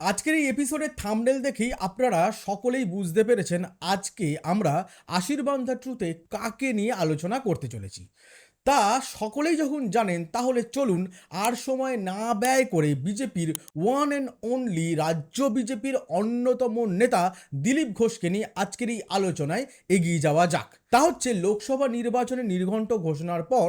আজকের এই এপিসোডের থামডেল দেখেই আপনারা সকলেই বুঝতে পেরেছেন আজকে আমরা আশীর্বাদ ট্রুতে কাকে নিয়ে আলোচনা করতে চলেছি। তা সকলেই যখন জানেন, তাহলে চলুন আর সময় না ব্যয় করে বিজেপির ওয়ান অ্যান্ড অনলি রাজ্য বিজেপির অন্যতম নেতা দিলীপ ঘোষকে নিয়ে আজকের এই আলোচনায় এগিয়ে যাওয়া যাক। তা হচ্ছে লোকসভা নির্বাচনে নির্ঘণ্ট ঘোষণার পর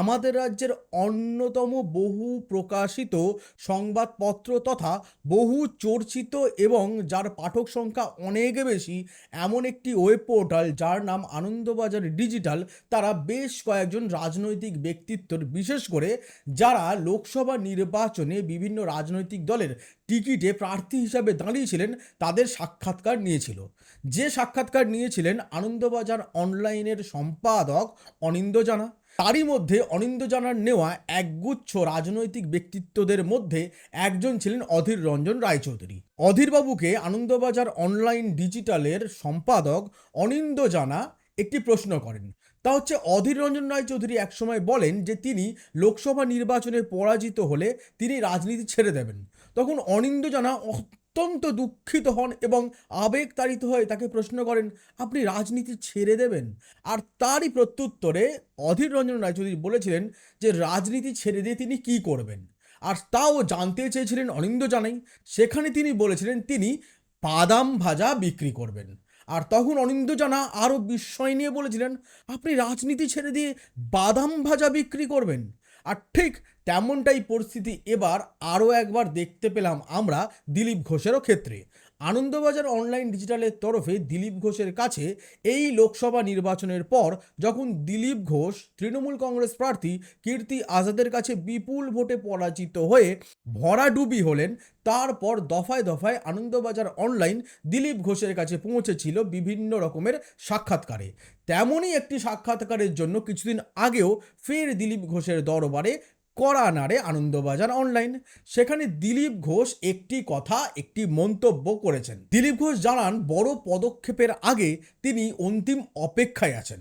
আমাদের রাজ্যের অন্যতম বহু প্রকাশিত সংবাদপত্র তথা বহু চর্চিত এবং যার পাঠক সংখ্যা অনেক বেশি, এমন একটি ওয়েব পোর্টাল যার নাম আনন্দবাজার ডিজিটাল তারা বেশ কয়েকজন রাজনৈতিক ব্যক্তিত্বর, বিশেষ করে যারা লোকসভা নির্বাচনে বিভিন্ন রাজনৈতিক দলের টিকিটে প্রার্থী হিসাবে দাঁড়িয়েছিলেন, তাদের সাক্ষাৎকার নিয়েছিল। যে সাক্ষাৎকার নিয়েছিলেন আনন্দবাজার অনলাইনের সম্পাদক অনিন্দ জানা। তারই মধ্যে অনিন্দ জানার নেওয়া একগুচ্ছ রাজনৈতিক ব্যক্তিত্বদের মধ্যে একজন ছিলেন অধীর রঞ্জন রায়চৌধুরী। অধীরবাবুকে আনন্দবাজার অনলাইন ডিজিটালের সম্পাদক অনিন্দ জানা একটি প্রশ্ন করেন। তা হচ্ছে অধীর রঞ্জন রায়চৌধুরী একসময় বলেন যে তিনি লোকসভা নির্বাচনে পরাজিত হলে তিনি রাজনীতি ছেড়ে দেবেন। তখন অনিন্দ জানা অত্যন্ত দুঃখিত হন এবং আবেগ তাড়িত হয়ে তাকে প্রশ্ন করেন, আপনি রাজনীতি ছেড়ে দেবেন? আর তারই প্রত্যুত্তরে অধীর রঞ্জন রায়চৌধুরী বলেছিলেন যে রাজনীতি ছেড়ে দিয়ে তিনি কি করবেন? আর তাও জানতে চেয়েছিলেন অনিন্দ জানাই, সেখানে তিনি বলেছিলেন তিনি বাদাম ভাজা বিক্রি করবেন। আর তখন অনিন্দ্য জানা আরও বিস্ময় নিয়ে বলেছিলেন, আপনি রাজনীতি ছেড়ে দিয়ে বাদাম ভাজা বিক্রি করবেন। আর ঠিক তেমনটাই পরিস্থিতি এবার আরও একবার দেখতে পেলাম আমরা দিলীপ ঘোষেরও ক্ষেত্রে। আনন্দবাজার অনলাইন ডিজিটালের তরফে দিলীপ ঘোষের কাছে এই লোকসভা নির্বাচনের পর যখন দিলীপ ঘোষ, তৃণমূল কংগ্রেস প্রার্থী কীর্তি আজাদের কাছে বিপুল ভোটে পরাজিত হয়ে ভরাডুবি হলেন, তারপর দফায় দফায় আনন্দবাজার অনলাইন দিলীপ ঘোষের কাছে পৌঁছেছিল বিভিন্ন রকমের সাক্ষাৎকারে। তেমনই একটি সাক্ষাৎকারের জন্য কিছুদিন আগেও ফের দিলীপ ঘোষের দরবারে কড়া নাড়ে আনন্দবাজার অনলাইন সেখানে দিলীপ ঘোষ একটি কথা, একটি মন্তব্য করেছেন। দিলীপ ঘোষ জানান, বড় পদক্ষেপের আগে তিনি অন্তিম অপেক্ষায় আছেন।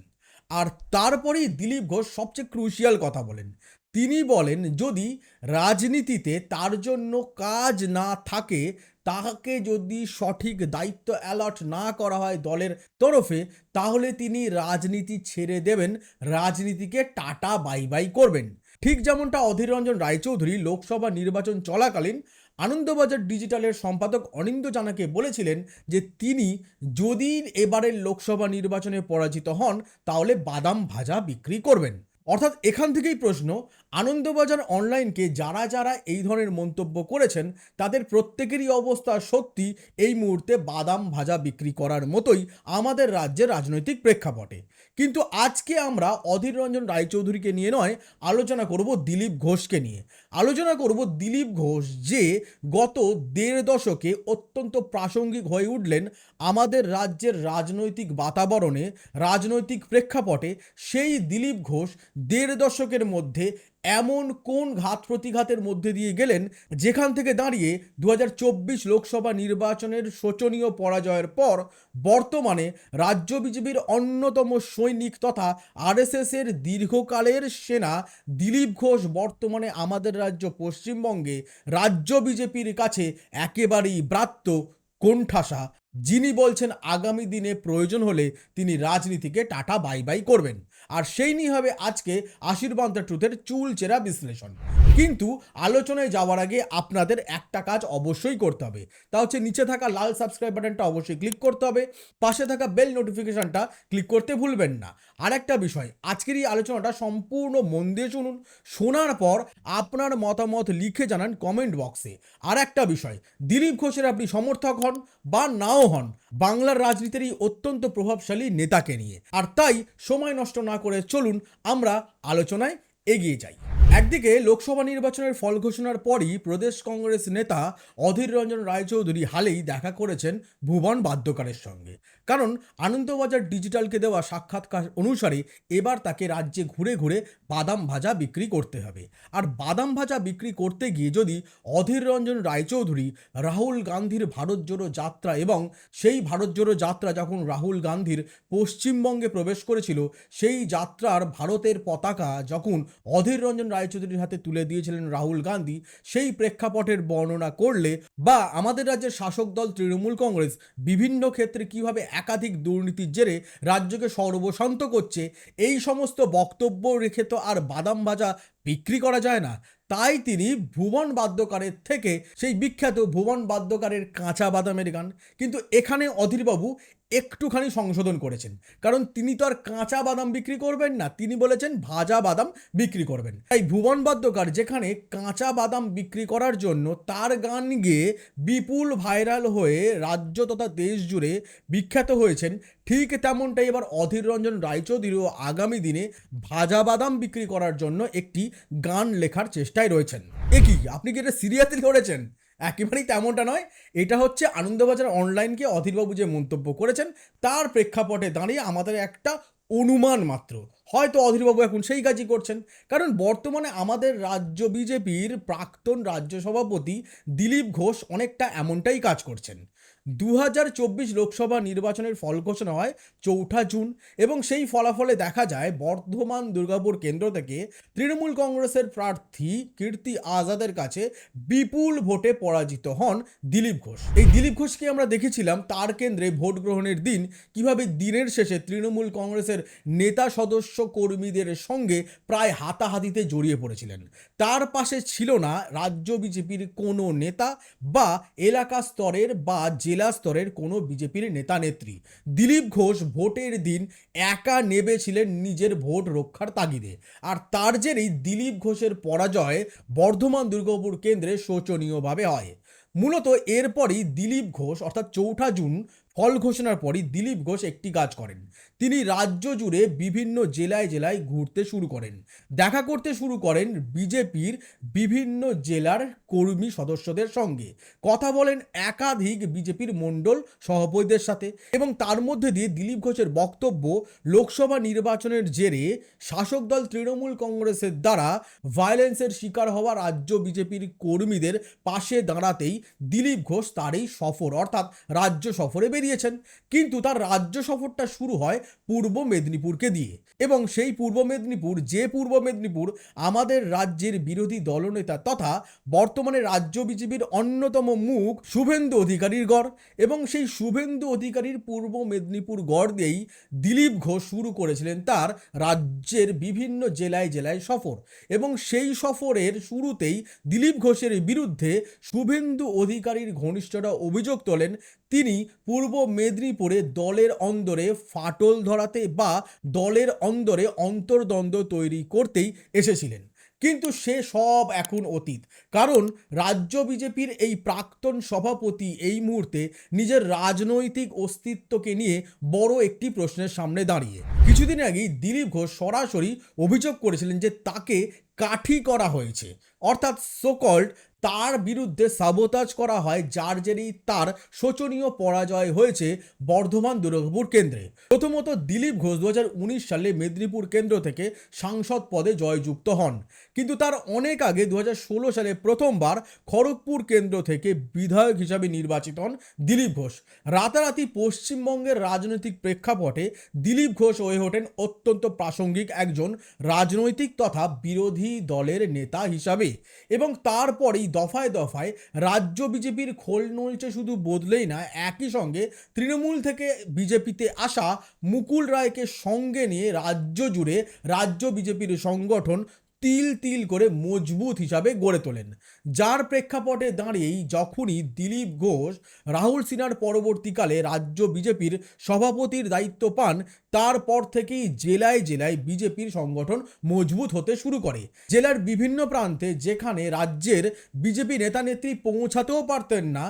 আর তারপরেই দিলীপ ঘোষ সবচেয়ে ক্রুশিয়াল কথা বলেন। তিনি বলেন, যদি রাজনীতিতে তার জন্য কাজ না থাকে, তাকে যদি সঠিক দায়িত্ব অ্যালট না করা হয় দলের তরফে, তাহলে তিনি রাজনীতি ছেড়ে দেবেন। রাজনীতিকে টাটা বাই বাই করবেন। ঠিক যেমনটা অধীর রঞ্জন রায়চৌধুরী লোকসভা নির্বাচন চলাকালীন আনন্দবাজার ডিজিটালের সম্পাদক অনিন্দ জানাকে বলেছিলেন যে তিনি যদি এবারের লোকসভা নির্বাচনে পরাজিত হন, তাহলে বাদাম ভাজা বিক্রি করবেন। অর্থাৎ এখান থেকেই প্রশ্ন, আনন্দবাজার অনলাইনকে যারা যারা এই ধরনের মন্তব্য করেছেন, তাদের প্রত্যেকেরই অবস্থা সত্যি এই মুহূর্তে বাদাম ভাজা বিক্রি করার মতোই আমাদের রাজ্যের রাজনৈতিক প্রেক্ষাপটে। কিন্তু আজকে আমরা অধীর রঞ্জন রায়চৌধুরীকে নিয়ে নয়, আলোচনা করব দিলীপ ঘোষকে নিয়ে। আলোচনা করব দিলীপ ঘোষ যে গত দেড় দশকে অত্যন্ত প্রাসঙ্গিক হয়ে উঠলেন আমাদের রাজ্যের রাজনৈতিক বাতাবরণে, রাজনৈতিক প্রেক্ষাপটে। সেই দিলীপ ঘোষ দেড় দশকের মধ্যে এমন কোন ঘাত প্রতিঘাতের মধ্যে দিয়ে গেলেন যেখান থেকে দাঁড়িয়ে দু হাজার চব্বিশ লোকসভা নির্বাচনের শোচনীয় পরাজয়ের পর বর্তমানে রাজ্য বিজেপির অন্যতম সৈনিক তথা আরএসএসের দীর্ঘকালের সেনা দিলীপ ঘোষ বর্তমানে আমাদের রাজ্য পশ্চিমবঙ্গে রাজ্য বিজেপির কাছে একেবারেই ব্রাত্য কোণঠাসা। যিনি বলছেন আগামী দিনে প্রয়োজন হলে তিনি রাজনীতিকে টাটা বাই বাই করবেন। আর সেই নিয়ে হবে আজকে আশীর্বাদ ট্রুথের চুলচেরা বিশ্লেষণ। কিন্তু আলোচনায় যাওয়ার আগে আপনাদের একটা কাজ অবশ্যই করতে হবে। তা হচ্ছে নিচে থাকা লাল সাবস্ক্রাইব বাটনটা অবশ্যই ক্লিক করতে হবে, পাশে থাকা বেল নোটিফিকেশনটা ক্লিক করতে ভুলবেন না। আর একটা বিষয়, আজকের এই আলোচনাটা সম্পূর্ণ মন দিয়ে শুনুন, শোনার পর আপনার মতামত লিখে জানান কমেন্ট বক্সে আর একটা বিষয়, দিলীপ ঘোষের আপনি সমর্থক হন বা নাও হন, বাংলার রাজনীতির এই অত্যন্ত প্রভাবশালী নেতাকে নিয়ে। আর তাই সময় নষ্ট না করে চলুন, আমরা আলোচনায় এগিয়ে যাই। একদিকে লোকসভা নির্বাচনের ফল ঘোষণার পরই প্রদেশ কংগ্রেস নেতা অধীর রঞ্জন রায়চৌধুরী হালেই দেখা করেছেন ভুবন বাদ্যকারের সঙ্গে। কারণ আনন্দবাজার ডিজিটালকে দেওয়া সাক্ষাৎকার অনুসারে এবার তাকে রাজ্যে ঘুরে ঘুরে বাদাম ভাজা বিক্রি করতে হবে। আর বাদাম ভাজা বিক্রি করতে গিয়ে যদি অধীর রঞ্জন রায়চৌধুরী, রাহুল গান্ধীর ভারত জোড়ো যাত্রা এবং সেই ভারত জোড়ো যাত্রা যখন রাহুল গান্ধীর পশ্চিমবঙ্গে প্রবেশ করেছিল, সেই যাত্রার ভারতের পতাকা যখন অধীর রঞ্জন রায়চৌধুরীর হাতে তুলে দিয়েছিলেন রাহুল গান্ধী, সেই প্রেক্ষাপটের বর্ণনা করলে বা আমাদের রাজ্যের শাসক দল, তৃণমূল কংগ্রেস বিভিন্ন ক্ষেত্রে কীভাবে একাধিক দুর্নীতির জেরে রাজ্যকে সর্বশান্ত করছে। এই সমস্ত বক্তব্য রেখে তো আর বাদাম ভাজা বিক্রি করা যায় না। তাই তিনি ভুবন বাদ্যকারের থেকে সেই বিখ্যাত ভুবন বাদ্যকারের কাঁচা বাদামের গান। কিন্তু এখানে অধীরবাবু একটুখানি সংশোধন করেছেন। কারণ তিনি তো আর কাঁচা বাদাম বিক্রি করবেন না, তিনি বলেছেন ভাজা বাদাম বিক্রি করবেন। তাই ভুবন বাদ্যকার যেখানে কাঁচা বাদাম বিক্রি করার জন্য তার গান গেয়ে বিপুল ভাইরাল হয়ে রাজ্য তথা দেশ জুড়ে বিখ্যাত হয়েছেন, ঠিক তেমনটাই এবার অধীর রঞ্জন রায়চৌধুরীও আগামী দিনে ভাজা বাদাম বিক্রি করার জন্য একটি গান লেখার চেষ্টায় রয়েছেন। এ কি, আপনি কি এটা সিরিয়াসলি ধরেছেন? একেবারেই তেমনটা নয়। এটা হচ্ছে আনন্দবাজার অনলাইনকে অধীরবাবু যে মন্তব্য করেছেন, তার প্রেক্ষাপটে দাঁড়িয়ে আমাদের একটা অনুমান মাত্র। হয়তো অধীরবাবু এখন সেই কাজই করছেন। কারণ বর্তমানে আমাদের রাজ্য বিজেপির প্রাক্তন রাজ্য সভাপতি দিলীপ ঘোষ অনেকটা এমনটাই কাজ করছেন। দু হাজার চব্বিশ লোকসভা নির্বাচনের ফল ঘোষণা হয় চৌঠা জুন এবং সেই ফলাফলে দেখা যায় বর্ধমান দুর্গাপুর কেন্দ্র থেকে তৃণমূল কংগ্রেসের প্রার্থী কীর্তি আজাদের কাছে বিপুল ভোটে পরাজিত হন দিলীপ ঘোষ। এই দিলীপ ঘোষকে আমরা দেখেছিলাম, তার কেন্দ্রে ভোট গ্রহণের দিন কীভাবে দিনের শেষে তৃণমূল কংগ্রেসের নেতা সদস্য কর্মীদের সঙ্গে প্রায় হাতাহাতিতে জড়িয়ে পড়েছিলেন। তার পাশে ছিল না রাজ্য বিজেপির কোনো নেতা বা এলাকা স্তরের বা জেলা স্তরের কোনো বিজেপির নেতা নেত্রী। দিলীপ ঘোষ ভোটের দিন একা নেবেছিলেন নিজের ভোট রক্ষার তাগিদে। আর তার জেরেই দিলীপ ঘোষের পরাজয় বর্ধমান দুর্গাপুর কেন্দ্রে শোচনীয়ভাবে হয়। মূলত এরপরই দিলীপ ঘোষ, অর্থাৎ চৌঠা জুন, ফল ঘোষণার পরই দিলীপ ঘোষ একটি কাজ করেন। তিনি রাজ্য জুড়ে বিভিন্ন জেলায় জেলায় ঘুরতে শুরু করেন। দেখা করতে শুরু করেন বিজেপির বিভিন্ন জেলার কর্মী সদস্যদের সঙ্গে। কথা বলেন একাধিক বিজেপির মণ্ডল সভাপতিদের সাথে এবং তার মধ্যে দিয়ে দিলীপ ঘোষের বক্তব্য লোকসভা নির্বাচনের জেরে শাসক দল তৃণমূল কংগ্রেসের দ্বারা ভায়োলেন্সের শিকার হওয়া রাজ্য বিজেপির কর্মীদের পাশে দাঁড়াতেই দিলীপ ঘোষ তার এই সফর অর্থাৎ রাজ্য সফরে বেরিয়েছেন। কিন্তু তার রাজ্য সফরটা শুরু হয় পূর্ব মেদিনীপুরকে দিয়ে। এবং সেই পূর্ব মেদিনীপুর, যে পূর্ব মেদিনীপুর আমাদের রাজ্যের বিরোধী দলনেতা তথা বর্তমানে রাজ্য বিজেপির অন্যতম মুখ শুভেন্দু অধিকারীর গড় এবং সেই শুভেন্দু অধিকারীর পূর্ব মেদিনীপুর গড় দিয়েই দিলীপ ঘোষ শুরু করেছিলেন তার রাজ্যের বিভিন্ন জেলায় জেলায় সফর। এবং সেই সফরের শুরুতেই দিলীপ ঘোষের বিরুদ্ধে শুভেন্দু অধিকারীর ঘনিষ্ঠরা অভিযোগ তোলেন। তিনি পূর্ব মেদিনীপুরে দলের অন্দরে ফাটল ধরাতে বা দলের অন্দরে অন্তর্দ্বন্দ্ব তৈরি করতেই এসেছিলেন। কিন্তু সে সব এখন অতীত। কারণ রাজ্য বিজেপির এই প্রাক্তন সভাপতি এই মুহূর্তে নিজের রাজনৈতিক অস্তিত্বকে নিয়ে বড় একটি প্রশ্নের সামনে দাঁড়িয়ে। কিছুদিন আগেই দিলীপ ঘোষ সরাসরি অভিযোগ করেছিলেন যে তাকে কাঠি করা হয়েছে। অর্থাৎ সোকল্ড তার বিরুদ্ধে সাবোতাজ করা হয়, যার জেরেই তার শোচনীয় পরাজয় হয়েছে বর্ধমান দুর্গাপুর কেন্দ্রে। প্রথমত দিলীপ ঘোষ দু হাজার উনিশ সালে মেদিনীপুর কেন্দ্র থেকে সাংসদ পদে জয়যুক্ত হন। কিন্তু তার অনেক আগে দু হাজার ষোলো সালে প্রথমবার খড়গপুর কেন্দ্র থেকে বিধায়ক হিসাবে নির্বাচিত হন দিলীপ ঘোষ। রাতারাতি পশ্চিমবঙ্গের রাজনৈতিক প্রেক্ষাপটে দিলীপ ঘোষ হয়ে ওঠেন অত্যন্ত প্রাসঙ্গিক একজন রাজনৈতিক তথা বিরোধী দলের নেতা হিসাবে এবং তারপরেই দফায় দফায় রাজ্য বিজেপির খোল নলছে শুধু বদলেই না, একই সঙ্গে তৃণমূল থেকে বিজেপিতে আসা মুকুল রায়কে সঙ্গে নিয়ে রাজ্য জুড়ে রাজ্য বিজেপির সংগঠন তিল তিল করে মজবুত হিসাবে গড়ে তোলেন। যার প্রেক্ষাপটে দাঁড়িয়েই যখনই দিলীপ ঘোষ, রাহুল সিনহার পরবর্তীকালে রাজ্য বিজেপির সভাপতির দায়িত্ব পান, তারপর থেকেই জেলায় জেলায় বিজেপির সংগঠন মজবুত হতে শুরু করে। জেলার বিভিন্ন প্রান্তে যেখানে রাজ্যের বিজেপি নেতা নেত্রী পৌঁছাতেও পারতেন না,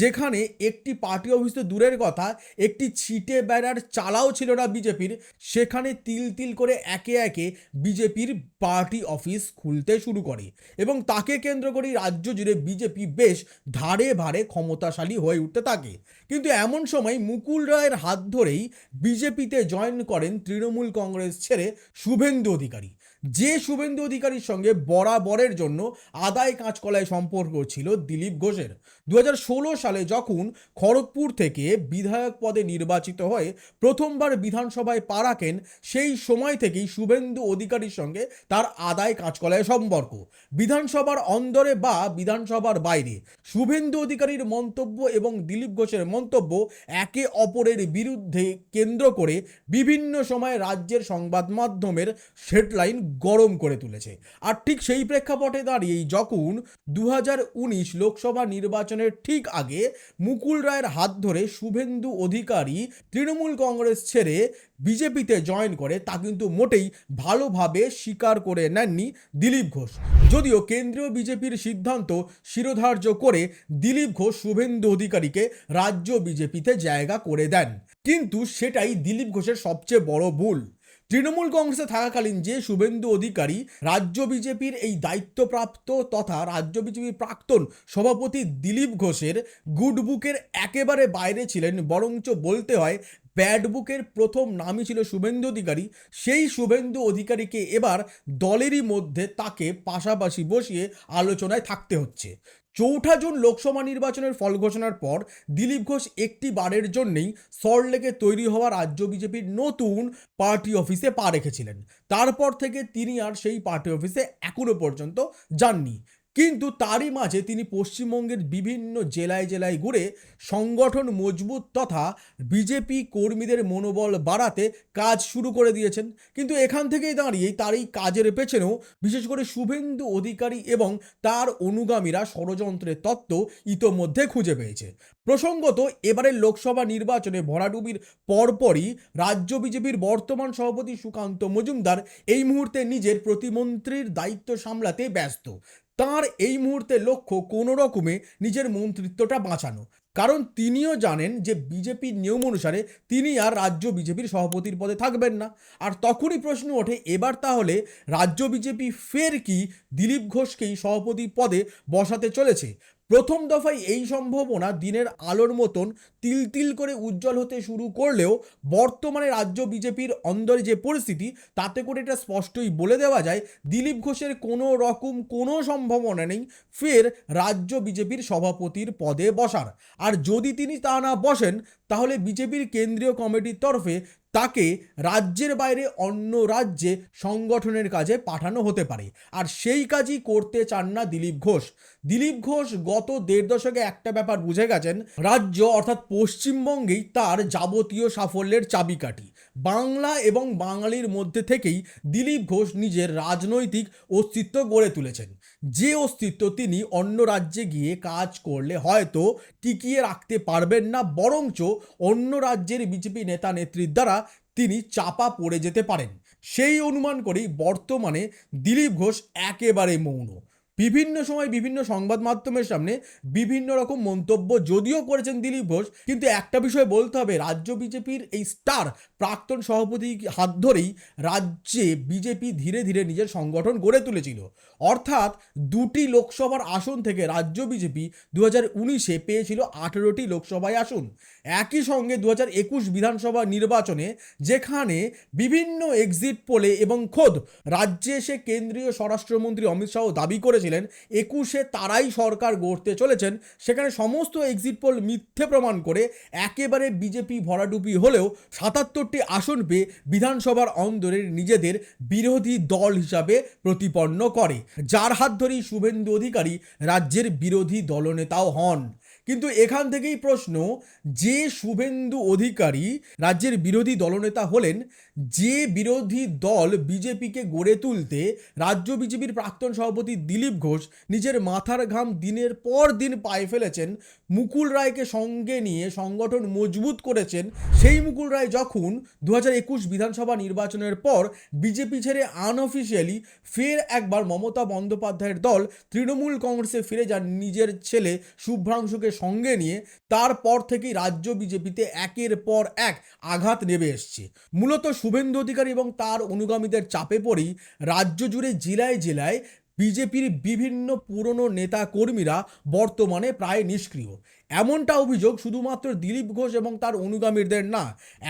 যেখানে একটি পার্টি অফিস তো দূরের কথা, একটি ছিটে বেড়ার চালাও ছিল না বিজেপির, সেখানে তিল তিল করে একে একে বিজেপির পার্টি অফিস খুলতে শুরু করে এবং তাকে কেন্দ্র করে রাজ্য জুড়ে বিজেপি বেশ ধারে ভারে ক্ষমতাশালী হয়ে উঠতে থাকে। কিন্তু এমন সময় মুকুল রায়ের হাত ধরেই বিজেপিতে জয়েন করেন তৃণমূল কংগ্রেস ছেড়ে শুভেন্দু অধিকারী। যে শুভেন্দু অধিকারীর সঙ্গে বরাবরের জন্য আদায় কাঁচকলায় সম্পর্ক ছিল দিলীপ ঘোষের। দু হাজার ষোলো সালে যখন খড়গপুর থেকে বিধায়ক পদে নির্বাচিত হয়ে প্রথমবার বিধানসভায় পা রাখেন, সেই সময় থেকেই শুভেন্দু অধিকারীর সঙ্গে তার আদায় কাঁচকলায় সম্পর্ক। বিধানসভার অন্দরে বা বিধানসভার বাইরে। শুভেন্দু অধিকারীর মন্তব্য এবং দিলীপ ঘোষের মন্তব্য একে অপরের বিরুদ্ধে কেন্দ্র করে বিভিন্ন সময় রাজ্যের সংবাদ মাধ্যমের হেডলাইন গরম করে তুলেছে। আর ঠিক সেই প্রেক্ষাপটে দাঁড়িয়েই যখন দু হাজার উনিশ লোকসভা নির্বাচনের ঠিক আগে মুকুল রায়ের হাত ধরে শুভেন্দু অধিকারী তৃণমূল কংগ্রেস ছেড়ে বিজেপিতে জয়েন করে, তা কিন্তু মোটেই ভালোভাবে স্বীকার করে নেননি দিলীপ ঘোষ। যদিও কেন্দ্রীয় বিজেপির সিদ্ধান্ত শিরোধার্য করে দিলীপ ঘোষ শুভেন্দু অধিকারীকে রাজ্য বিজেপিতে জায়গা করে দেন। কিন্তু সেটাই দিলীপ ঘোষের সবচেয়ে বড় ভুল। তৃণমূল কংগ্রেসে থাকাকালীন যে শুভেন্দু অধিকারী রাজ্য বিজেপির এই দায়িত্বপ্রাপ্ত তথা রাজ্য বিজেপির প্রাক্তন সভাপতি দিলীপ ঘোষের গুড বুকের একেবারে বাইরে ছিলেন, বরঞ্চ বলতে হয় ব্যাড বুকের প্রথম নামই ছিল শুভেন্দু অধিকারী। সেই শুভেন্দু অধিকারীকে এবার দলেরই মধ্যে তাকে পাশাপাশি বসিয়ে আলোচনায় থাকতে হচ্ছে। চৌঠা জুন লোকসভা নির্বাচনের ফল ঘোষণার পর দিলীপ ঘোষ একটি বারের জন্যেই সল্টলেকে তৈরি হওয়া রাজ্য বিজেপির নতুন পার্টি অফিসে পা রেখেছিলেন। তারপর থেকে তিনি আর সেই পার্টি অফিসে এখনও পর্যন্ত যাননি। কিন্তু তারই মাঝে তিনি পশ্চিমবঙ্গের বিভিন্ন জেলায় জেলায় ঘুরে সংগঠন মজবুত তথা বিজেপি কর্মীদের মনোবল বাড়াতে কাজ শুরু করে দিয়েছেন। কিন্তু এখান থেকেই দাঁড়িয়ে তার এই কাজের পেছনেও বিশেষ করে শুভেন্দু অধিকারী এবং তার অনুগামীরা ষড়যন্ত্রের তত্ত্ব ইতোমধ্যে খুঁজে পেয়েছে। প্রসঙ্গত এবারের লোকসভা নির্বাচনে ভরাডুবির পরপরই রাজ্য বিজেপির বর্তমান সভাপতি সুকান্ত মজুমদার এই মুহূর্তে নিজের প্রতিমন্ত্রীর দায়িত্ব সামলাতে ব্যস্ত। তার এই মুহূর্তে লক্ষ্য কোনো রকমে নিজের মন্ত্রিত্বটা বাঁচানো। কারণ তিনিও জানেন যে বিজেপির নিয়ম অনুসারে তিনি আর রাজ্য বিজেপির সভাপতির পদে থাকবেন না। আর তখনই প্রশ্ন ওঠে, এবার তাহলে রাজ্য বিজেপি ফের কি দিলীপ ঘোষকেই সভাপতি পদে বসাতে চলেছে? প্রথম দফায় এই সম্ভাবনা দিনের আলোর মতন তিল তিল করে উজ্জ্বল হতে শুরু করলেও বর্তমানে রাজ্য বিজেপির অন্দরে যে পরিস্থিতি, তাতে করে এটা স্পষ্টই বলে দেওয়া যায়, দিলীপ ঘোষের কোনো রকম কোনো সম্ভাবনা নেই, ফের রাজ্য বিজেপির সভাপতির পদে বসার। আর যদি তিনি তা না বসেন, তাহলে বিজেপির কেন্দ্রীয় কমিটির তরফে তাকে রাজ্যের বাইরে অন্য রাজ্যে সংগঠনের কাজে পাঠানো হতে পারে। আর সেই কাজই করতে চান না দিলীপ ঘোষ। দিলীপ ঘোষ গত দেড় দশকে একটা ব্যাপার বুঝে গেছেন, রাজ্য অর্থাৎ পশ্চিমবঙ্গেই তার যাবতীয় সাফল্যের চাবিকাঠি। বাংলা এবং বাঙালির মধ্যে থেকেই দিলীপ ঘোষ নিজের রাজনৈতিক অস্তিত্ব গড়ে তুলেছেন। যে অস্তিত্ব তিনি অন্য রাজ্যে গিয়ে কাজ করলে হয়তো টিকিয়ে রাখতে পারবেন না, বরঞ্চ অন্য রাজ্যের বিজেপি নেতা নেত্রীর দ্বারা তিনি চাপা পড়ে যেতে পারেন। সেই অনুমান করেই বর্তমানে দিলীপ ঘোষ একেবারে মৌন। বিভিন্ন সময় বিভিন্ন সংবাদ মাধ্যমের সামনে বিভিন্ন রকম মন্তব্য যদিও করেছেন দিলীপ ঘোষ, কিন্তু একটা বিষয় বলতে হবে, রাজ্য বিজেপির এই স্টার প্রাক্তন সভাপতি হাত ধরেই রাজ্যে বিজেপি ধীরে ধীরে নিজের সংগঠন গড়ে তুলেছিল। অর্থাৎ দুটি লোকসভার আসন থেকে রাজ্য বিজেপি দু হাজার উনিশে পেয়েছিল আঠেরোটি লোকসভায় আসন। একই সঙ্গে দু হাজার একুশ বিধানসভা নির্বাচনে যেখানে বিভিন্ন এক্সিট পোলে এবং খোদ রাজ্যে এসে কেন্দ্রীয় স্বরাষ্ট্রমন্ত্রী অমিত শাহ দাবি করেছিলেন একুশে তারাই সরকার গড়তে চলেছেন, সেখানে সমস্ত এক্সিট পোল মিথ্যে প্রমাণ করে একেবারে বিজেপি ভরাডুপি হলেও সাতাত্তরটি আসন পেয়ে বিধানসভার অন্দরের নিজেদের বিরোধী দল হিসাবে প্রতিপন্ন করে। যার হাত ধরেই শুভেন্দু অধিকারী রাজ্যের বিরোধী দলনেতাও হন। কিন্তু এখান থেকেই প্রশ্ন, যে শুভেন্দু অধিকারী রাজ্যের বিরোধী দলনেতা হলেন, যে বিরোধী দল বিজেপিকে গড়ে তুলতে রাজ্য বিজেপির প্রাক্তন সভাপতি দিলীপ ঘোষ নিজের মাথার ঘাম দিনের পর দিন পায়ে ফেলেছেন মুকুল রায়কে সঙ্গে নিয়ে সংগঠন মজবুত করেছেন। সেই মুকুল রায় যখন দু হাজার একুশ বিধানসভা নির্বাচনের পর বিজেপি ছেড়ে আনঅফিসিয়ালি ফের একবার মমতা বন্দ্যোপাধ্যায়ের দল তৃণমূল কংগ্রেসে ফিরে যান নিজের ছেলে শুভ্রাংশুকে সঙ্গে নিয়ে, তারপর থেকেই রাজ্য বিজেপিতে একের পর এক আঘাত নেমে এসছে। মূলত শুভেন্দু অধিকারী এবং তার অনুগামীদের চাপে পড়েই রাজ্য জুড়ে জেলায় জেলায় বিজেপির বিভিন্ন পুরনো নেতা কর্মীরা বর্তমানে প্রায় নিষ্ক্রিয়। এমনটা অভিযোগ শুধুমাত্র দিলীপ ঘোষ এবং তার অনুগামীদের না,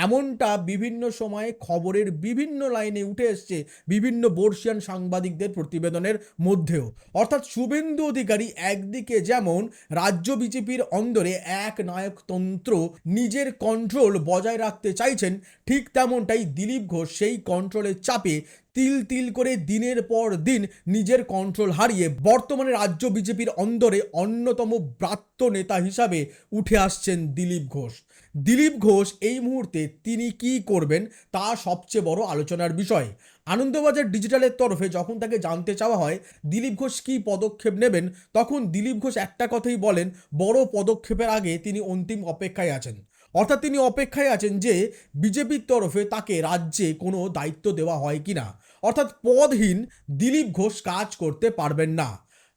এমনটা বিভিন্ন সময়ে খবরের বিভিন্ন লাইনে উঠে এসছে বিভিন্ন বর্ষিয়ান সাংবাদিকদের প্রতিবেদনের মধ্যেও। অর্থাৎ শুভেন্দু অধিকারী একদিকে যেমন রাজ্য বিজেপির অন্দরে এক নায়কতন্ত্র নিজের কন্ট্রোল বজায় রাখতে চাইছেন, ঠিক তেমনটাই দিলীপ ঘোষ সেই কন্ট্রোলের চাপে তিল তিল করে দিনের পর দিন নিজের কন্ট্রোল হারিয়ে বর্তমানে রাজ্য বিজেপির অন্দরে অন্যতম ব্রাত্য নেতা হিসাবে উঠে আসছেন দিলীপ ঘোষ। দিলীপ ঘোষ এই মুহূর্তে তিনি কি করবেন তা সবচেয়ে বড় আলোচনার বিষয়। আনন্দবাজার ডিজিটালের তরফে যখন তাকে জানতে চাওয়া হয়, দিলীপ ঘোষ কী পদক্ষেপ নেবেন, তখন দিলীপ ঘোষ একটা কথাই বলেন, বড় পদক্ষেপের আগে তিনি অন্তিম অপেক্ষায় আছেন। অর্থাৎ তিনি অপেক্ষায় আছেন যে বিজেপির তরফে তাকে রাজ্যে কোনো দায়িত্ব দেওয়া হয় কিনা অর্থাৎ পদহীন দিলীপ ঘোষ কাজ করতে পারবেন না।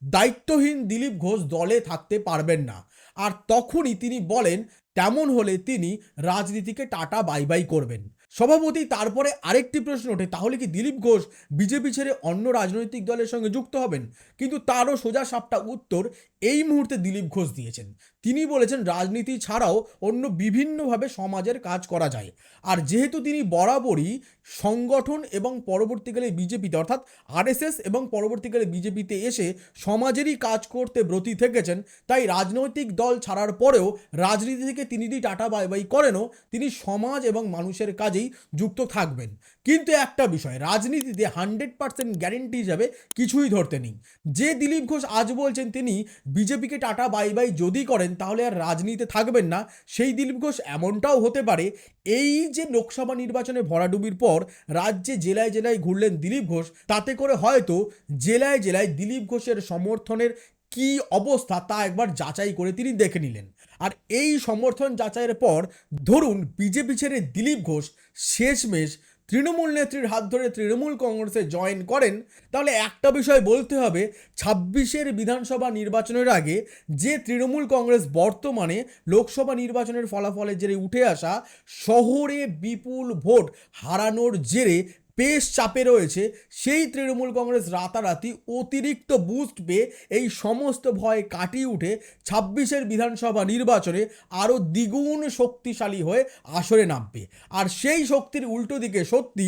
দায়িত্বহীন দিলীপ ঘোষ দলে থাকতে পারবেন না। আর তখনই তিনি বলেন, তেমন হলে তিনি রাজনীতিকে টাটা বাই বাই করবেন। সভাপতি, তারপরে আরেকটি প্রশ্ন ওঠে, তাহলে কি দিলীপ ঘোষ বিজেপি ছেড়ে অন্য রাজনৈতিক দলের সঙ্গে যুক্ত হবেন? কিন্তু তারও সোজা সাপটা উত্তর, এই মুহূর্তে দিলীপ ঘোষ দিয়েছেন। তিনি বলেছেন, রাজনীতি ছাড়াও অন্য বিভিন্নভাবে সমাজের কাজ করা যায়। আর যেহেতু তিনি বরাবরই সংগঠন এবং পরবর্তীকালে বিজেপিতে, অর্থাৎ আরএসএস এবং পরবর্তীকালে বিজেপিতে এসে সমাজেরই কাজ করতে ব্রতী থেকেছেন, তাই রাজনৈতিক দল ছাড়ার পরেও রাজনীতি থেকে তিনি যদি টাটা বাই বাই করেনও, তিনি সমাজ এবং মানুষের কাজেই যুক্ত থাকবেন। কিন্তু একটা বিষয়, রাজনীতিতে হান্ড্রেড পার্সেন্ট গ্যারেন্টি হিসাবে কিছুই ধরতে নেই। যে দিলীপ ঘোষ আজ বলছেন তিনি, বিজেপিকে টাটা বাই বাই যদি করেন তাহলে আর রাজনীতিতে থাকবেন না। সেই দিলীপ ঘোষ এমনটাও হতে পারে, এই যে লোকসভা নির্বাচনে ভরাডুবির পর রাজ্যে জেলায় জেলায় ঘুরলেন দিলীপ ঘোষ, তাতে করে হয়তো জেলায় জেলায় দিলীপ ঘোষের সমর্থনের কি অবস্থা তা একবার যাচাই করে তিনি দেখে নিলেন। আর এই সমর্থন যাচাইয়ের পর ধরুন বিজেপি ছেড়ে দিলীপ ঘোষ শেষমেশ তৃণমূল নেত্রীর হাত ধরে তৃণমূল কংগ্রেসে জয়েন করেন, তাহলে একটা বিষয় বলতে হবে, ছাব্বিশের বিধানসভা নির্বাচনের আগে যে তৃণমূল কংগ্রেস বর্তমানে লোকসভা নির্বাচনের ফলাফলের জেরে উঠে আসা শহরে বিপুল ভোট হারানোর জেরে বেশ চাপে রয়েছে। সেই তৃণমূল কংগ্রেস রাতারাতি অতিরিক্ত বুস্ট পেয়ে এই সমস্ত ভয় কাটিয়ে উঠে ছাব্বিশের বিধানসভা নির্বাচনে আরও দ্বিগুণ শক্তিশালী হয়ে আসরে নামবে। আর সেই শক্তির উল্টো দিকে সত্যি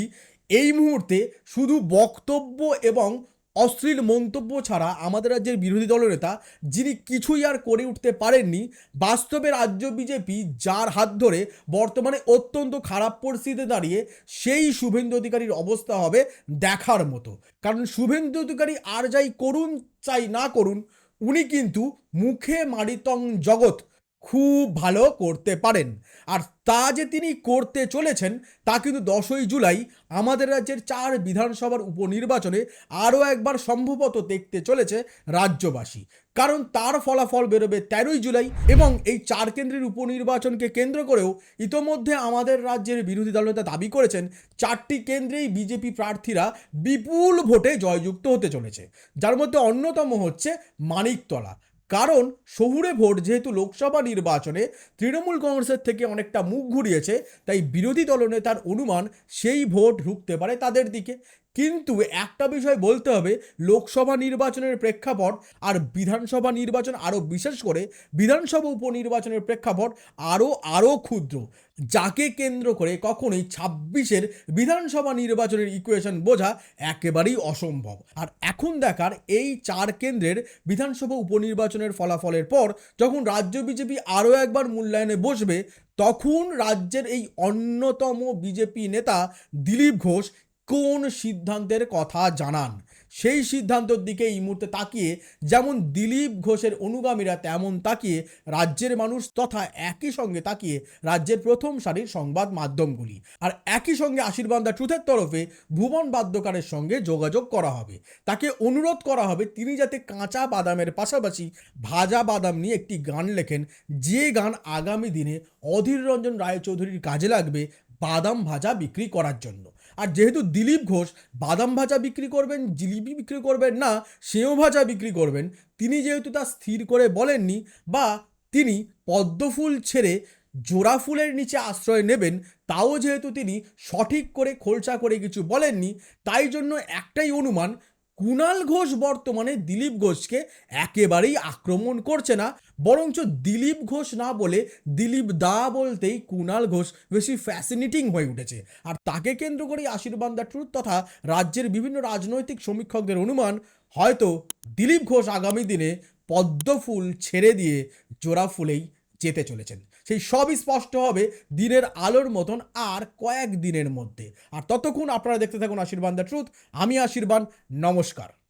এই মুহূর্তে শুধু বক্তব্য এবং অশ্লীল মন্তব্য ছাড়া আমাদের রাজ্যের বিরোধী দলনেতা যিনি কিছুই আর করে উঠতে পারেননি, বাস্তবে রাজ্য বিজেপি যার হাত ধরে বর্তমানে অত্যন্ত খারাপ পরিস্থিতিতে দাঁড়িয়ে সেই শুভেন্দু অধিকারীর অবস্থা হবে দেখার মতো। কারণ শুভেন্দু অধিকারী আর যাই করুন, চাই না করুন, উনি কিন্তু মুখে মারিতং জগৎ খুব ভালো করতে পারেন। আর তা যে তিনি করতে চলেছেন, তা কিন্তু দশই জুলাই আমাদের রাজ্যের চার বিধানসভার উপনির্বাচনে আরও একবার সম্ভবত দেখতে চলেছে রাজ্যবাসী। কারণ তার ফলাফল বেরোবে তেরোই জুলাই এবং এই চার কেন্দ্রের উপনির্বাচনকে কেন্দ্র করেও ইতোমধ্যে আমাদের রাজ্যের বিরোধী দলনেতা দাবি করেছেন, চারটি কেন্দ্রেই বিজেপি প্রার্থীরা বিপুল ভোটে জয়যুক্ত হতে চলেছে। যার মধ্যে অন্যতম হচ্ছে মানিকতলা। কারণ শহুরে ভোট যেহেতু লোকসভা নির্বাচনে তৃণমূল কংগ্রেসের থেকে অনেকটা মুখ ঘুরিয়েছে, তাই বিরোধী দলনেতার অনুমান সেই ভোট ঢুকতে পারে তাদের দিকে। কিন্তু একটা বিষয় বলতে হবে, লোকসভা নির্বাচনের প্রেক্ষাপট আর বিধানসভা নির্বাচন আরও বিশেষ করে বিধানসভা উপনির্বাচনের প্রেক্ষাপট আরও আরও ক্ষুদ্র। যাকে কেন্দ্র করে কখনোই ছাব্বিশের বিধানসভা নির্বাচনের ইকুয়েশন বোঝা একেবারেই অসম্ভব। আর এখন দেখার এই চার কেন্দ্রের বিধানসভা উপনির্বাচনের ফলাফলের পর যখন রাজ্য বিজেপি আরও একবার মূল্যায়নে বসবে, তখন রাজ্যের এই অন্যতম বিজেপি নেতা দিলীপ ঘোষ কোন সিদ্ধান্তের কথা জানান? সেই সিদ্ধান্তর দিকে এই মুহূর্তে তাকিয়ে, যেমন দিলীপ ঘোষের অনুগামীরা তেমন তাকিয়ে, রাজ্যের মানুষ তথা একই সঙ্গে তাকিয়ে রাজ্যের প্রথম সারির সংবাদ মাধ্যমগুলি। আর একই সঙ্গে আশীর্বাদ দা ট্রুথের তরফে ভুবন বাদ্যকারের সঙ্গে যোগাযোগ করা হবে। তাকে অনুরোধ করা হবে, তিনি যাতে কাঁচা বাদামের পাশাপাশি ভাজা বাদাম নিয়ে একটি গান লেখেন, যে গান আগামী দিনে অধীর রঞ্জন রায়চৌধুরীর কাজে লাগবে বাদাম ভাজা বিক্রি করার জন্য। আর যেহেতু দিলীপ ঘোষ বাদাম ভাজা বিক্রি করবেন, জিলিপি বিক্রি করবেন না, সেও ভাজা বিক্রি করবেন, তিনি যেহেতু তা স্থির করে বলেননি বা তিনি পদ্মফুল ছেড়ে জোড়া ফুলের নিচে আশ্রয় নেবেন, তাও যেহেতু তিনি সঠিক করে খোলসা করে কিছু বলেননি, তাই জন্য একটাই অনুমান কুণাল ঘোষ বর্তমানে দিলীপ ঘোষকে একেবারেই আক্রমণ করছে না, বরঞ্চ দিলীপ ঘোষ না বলে দিলীপ দা বলতেই কুণাল ঘোষ বেশি ফ্যাসিনেটিং হয়ে উঠেছে। আর তাকে কেন্দ্র করেই আশীর্বাদ দ্য ট্রুথ তথা রাজ্যের বিভিন্ন রাজনৈতিক সমীক্ষকদের অনুমান, হয়তো দিলীপ ঘোষ আগামী দিনে পদ্ম ফুল ছেড়ে দিয়ে জোড়া ফুলেই যেতে চলেছেন। সেই সবই স্পষ্ট হবে দিনের আলোর মতন আর কয়েক দিনের মধ্যে। আর ততক্ষণ আপনারা দেখতে থাকুন আশীর্বাদ দ্য ট্রুথ। আমি আশীর্বাদ নমস্কার।